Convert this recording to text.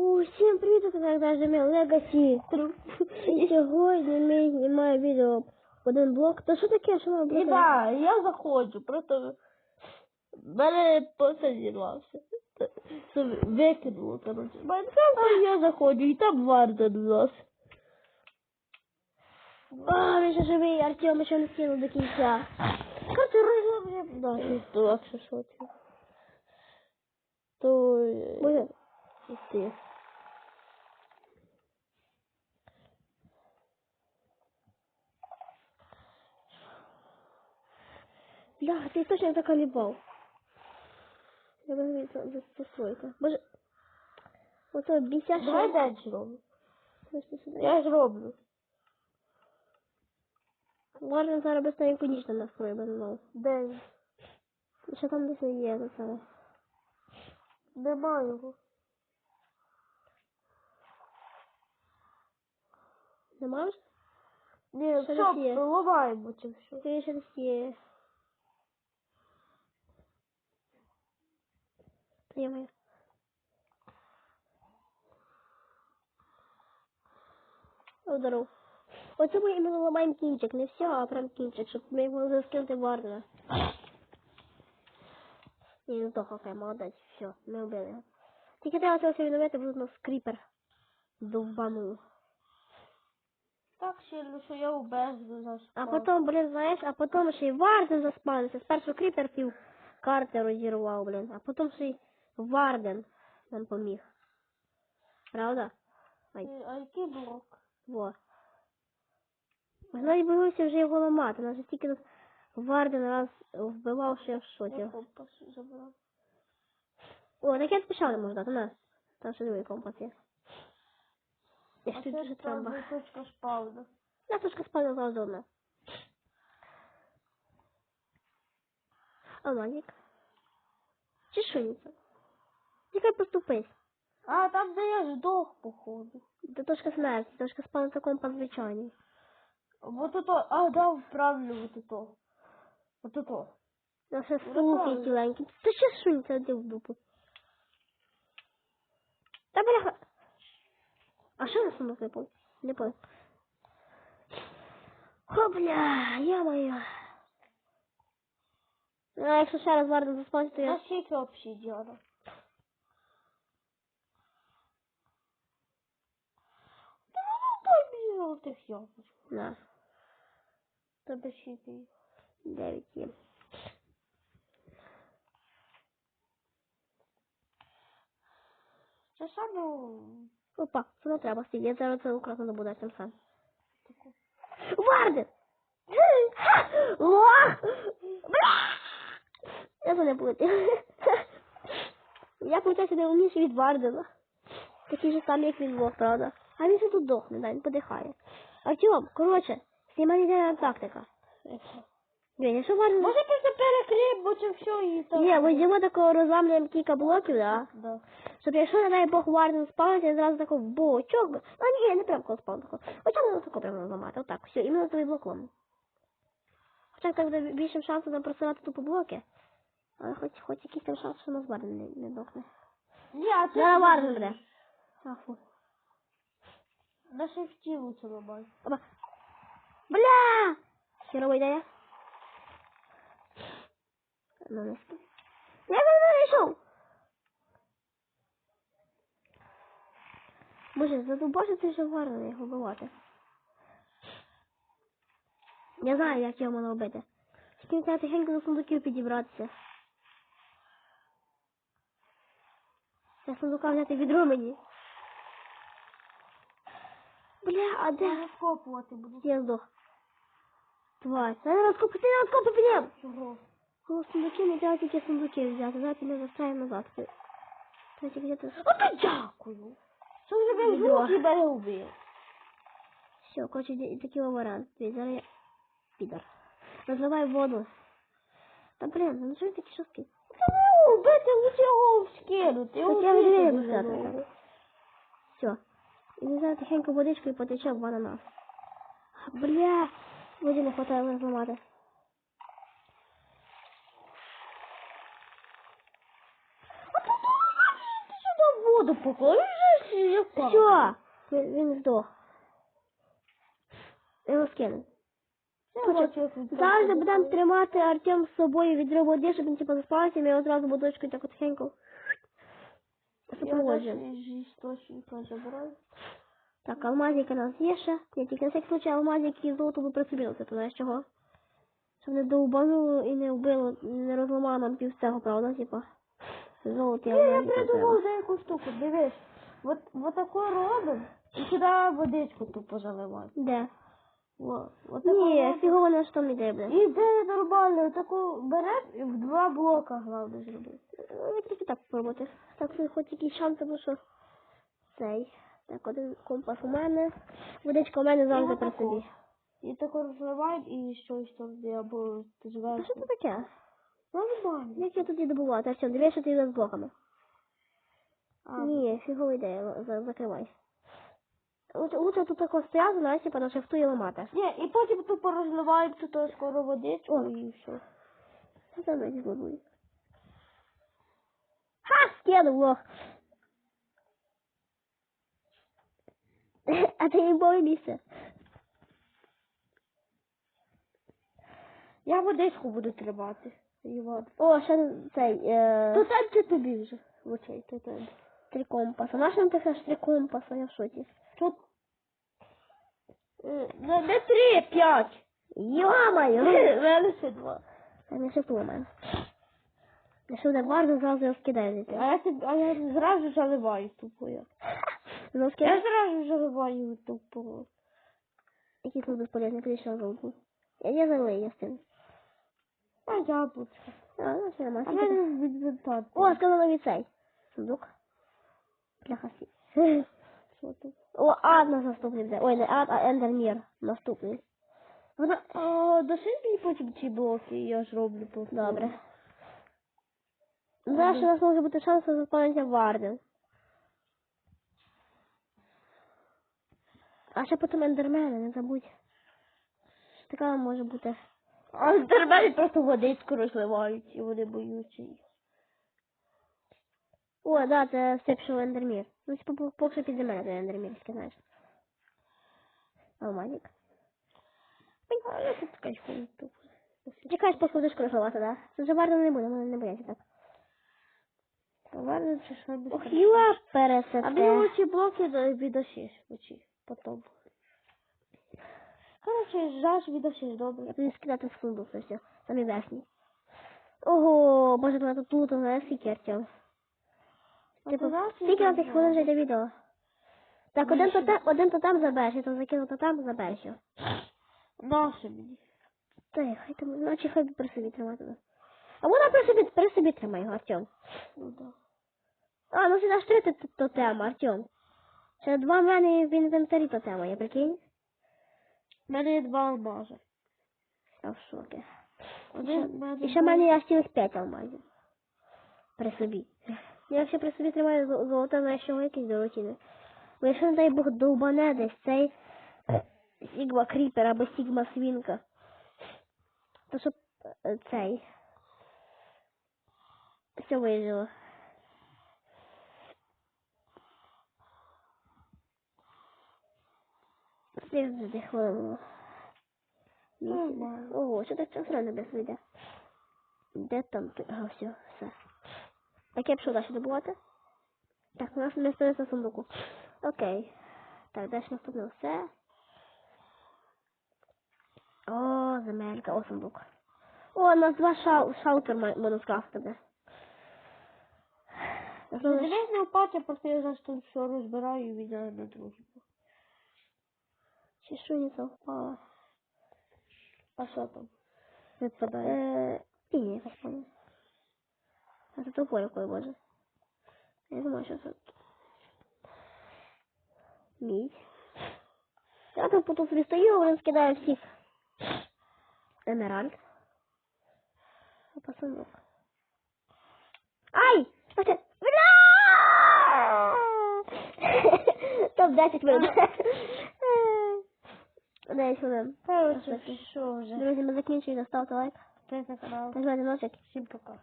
Усім привіт, це так даже мій Legacy. І сьогодні ми знімаємо відео один блок. То що таке, що ми блок? Да, я заходжу, просто мене просто зірвався. Це викинуло, коротше. Майнкрафт, я заходжу, і там Варден у нас. А, він ще живий, Артем ще не скинув до кінця. Короче, розумію. Да, і то, що це. То... е, Може, Ти. Бля, ти точно заколебав. Я це- це сойка. Боже, оце бісяще. Давай далі роблю. Я ж роблю. Ладно, зараз быстренько ніч на нас ну. Де? Що там десь є, це саме. Нема його. Нема вже? Ні, все, є? ламаємо все. Ти ще десь є. Та я моя. О, здоров. Оце ми іменно ламаємо кінчик, не все, а прям кінчик, щоб ми могли скинути Вардена. І здох, окей, молодець, все, ми вбили його. Тільки треба це все відновити, бо тут у нас кріпер довбанув. Так сильно, що я убежу заспав. А потом, блин, знаєш, а потом ще й Варден заспавнився. Спершу кріпер пів карти розірвав, блин, а потім ще й Варден нам поміг. Правда? Ай, Е, А який блок? во. Ми навіть вже його ламати. Нас же тільки тут Варден раз вбивав, що я в шоці. О, так я спішав не можу дати, на. Там ще другий компас є. Я ж тут це дуже трамба. справді точка спавна. Я трошки спалила заодно. Алмазик. Чешується. Тільки поступись. А, там де я здох, походу. Це трошки смерті, трошки спали такому звичайній. Вот это, а, да, правильно, вот это. Вот это. Я ще Ну, слухи правильно. тіленькі. Це ще шується де в дупу. Та бляха. А що на сумок випав? Не понял. О, бля, я моя. А якщо ще раз варто заспати, то я... А скільки обсидіана? Побігав тих яблучок. На, Та без скільки дев'ять є. Це саме Опа, це не треба. Я зараз це украсно забуду сам сам. Варден! Лох! Бля! Я це не плутаю. Я получаюся не умніший від Вардена. Такий же самий, як він Лох, правда? А він ще тут дохне, да, він подихає. Артем, коротше, знімай ідеальна тактика. Ні, якщо Варден... Може просто бо це все і так. Ні, йдемо такого розламлюємо кілька блоків, да? Да. Щоб якщо, не дай Бог, Варден спавниться, я зразу такого бочок. А ні, не прям коло спавн такого. Хоча можна тако прямо зламати. Отак, все, іменно твій блоком. Хоча так буде більшим шансом нам просувати тупо блоки. Але хоч, хоч якийсь там шанс, що нас Варден не, не дохне. Ні, а це... Зараз Варден буде. А, фу. На шифті лучше ламай. Опа. Бля! Херова ідея. Ну, не спи. Я не знайшов! Боже, задубався це вже варно його вбивати. Я знаю, як його можна робити. Тільки треба тихенько до сундуків підібратися. Я сундука взяти відро мені. Бля, а де? Я розкопувати буду. Я здох. Тварь. Та не розкопи, ти не розкопи підем! Чого? Коло сундуків не треба тільки сундуки взяти. Зараз ми заставимо назад. Треба тільки взяти. Ото дякую. Що вже ви Відро. звуки мене вбив? Все, короче, де- такий варіант. Дивись, Зараз я... Підар. Розливай воду. Та блін, ну що він такий шорсткий? Та ну, бити лучше його скинути. Так я відвію взяти. Все. Ми зараз тихенько водичку і потече в ананас. Бля, води не хватає мене зламати. А ти сюди воду впав. Все, він, здох. Я Його скину. Я Хоча- бачу, як він Зараз будемо тримати Артем з собою від води, щоб він типу заспався, ми його одразу водочкою так потихеньку Я з. Так, алмазик у нас є ще. Ні, тільки на всякий случай алмазик і золото би присобілося, то знаєш чого? Щоб не довбануло і не вбило, не розламало нам пів цього, правда, типа. Золото і Ні, я алмазик. придумав вже яку штуку, дивись. Вот, вот таку робимо і сюди водичку тупо заливати. Де? Во, вот фігово на що йде, бля. Ідея нормальна, таку береш і в два блока головне зробити. Ну, я тільки так спробувати. Так, що хоч якісь шанси, бо що цей. Так, один компас у мене. Водичка у мене завжди при собі. І тако розливаємо і щось там де або А зверху. що це таке? Нормально. Як я тоді добувати? Артем, дивись, що ти з блоками. А, Ні, фігова ідея, закривай. Лучше, тут тако стояти, знаєш, типа на шифту і ламати. Ні, і потім тупо розливаємо тут скоро водичку О. і все. Це навіть злобує? Ха! Скинув лох! А ти не боїшся? Я водичку буду тримати. О, ще цей, е, То там чи тобі вже? Очей, то там. Три компаса. Наш нам таке ж три компаса, я в шоці. Тут. Е, Не, не три, п'ять. В мене ще два. А не шифту у мене. Якщо так важно, зразу його скидаю А я, собі- а я зразу заливаю тупо я. Ну, Я зразу заливаю тупо. Який тут безполезний, прийшов золоту. Я не залию, я з тим. А яблучко. А, ну, все А нормально. мене відвертати. О, сказала від цей. Сундук. Що тут? О, ад на наступний буде. Ой, не ад, а ендермір. Наступний. Вона, а, дошли мені потім ці блоки, я зроблю по Добре. Зараз у нас може бути шанс заспавнитися Варден. А ще потім ендермени, не забудь. Така може бути. А термені просто водичку розливають, і вони боються їх. О, да, це степшов ендермір. Ну, типу, по- поки що піде мене той ендермірський, знаєш. Алмазик. Я тут кайфую тупо. Чекаєш, поки будеш кружувати, да? Це вже Варден не буде, мене не бояться так. Ладно, чи що без Ох, страху. юа А мені пересете. блоки відосиш, оці, потом. Короче, жаш відосиш, добре. Я тобі скидати в сундук, все. Самі верхні. Ого, боже, тут тут, знаєш, скільки Артем. Типу, скільки на цих хвилин вже йде відео? Так, один Більше. тотем, один тотем забереш, я там закинув тотем, забереш його. Наше мені. Та й хай там, наче хай при собі тримати. А вона при собі, при собі тримай його, Артем. Ну да. А, ну сюди ж три тот- тотема, Артем. Ще два в мене в інвентарі тотема, я прикинь? У мене є два алмази. Я в шокі. Один в мене І ще в мене є аж цілих п'ять алмазів. При собі. Я якщо при собі тримаю зо- золото, знаєш, чого якісь дорогine. Бо якщо, не дай Бог, довбане десь цей Сігма Кріпер або Сігма Свінка, то щоб е, цей все вижило. Вісім. Нормально. Ого, що так час рано без вийде? Де там? Ага, все, все. Так я пішов далі добувати. Так, у нас не стоїть на сундуку. Окей. Так, далі наступне все. О, земелька, о, сундук. О, у нас два шау шаутер ма- можна скрафтити. Ну, дивись на патя, просто я зараз тут все розбираю і віддаю на другий. Чешуниця впала. А що там? Випадає. Е, ні, якась пані. А це тупо якою, боже. Я думаю, що це... Мідь. Я тут собі стою, він скидає всіх. Емеральд. А. Ай! Що це? Бля! Топ 10 минут. 10 хвилин. Короче, що вже? Друзі, ми закінчуємо, ставте лайк. Ти на канал. Нажимайте носик. Всім пока.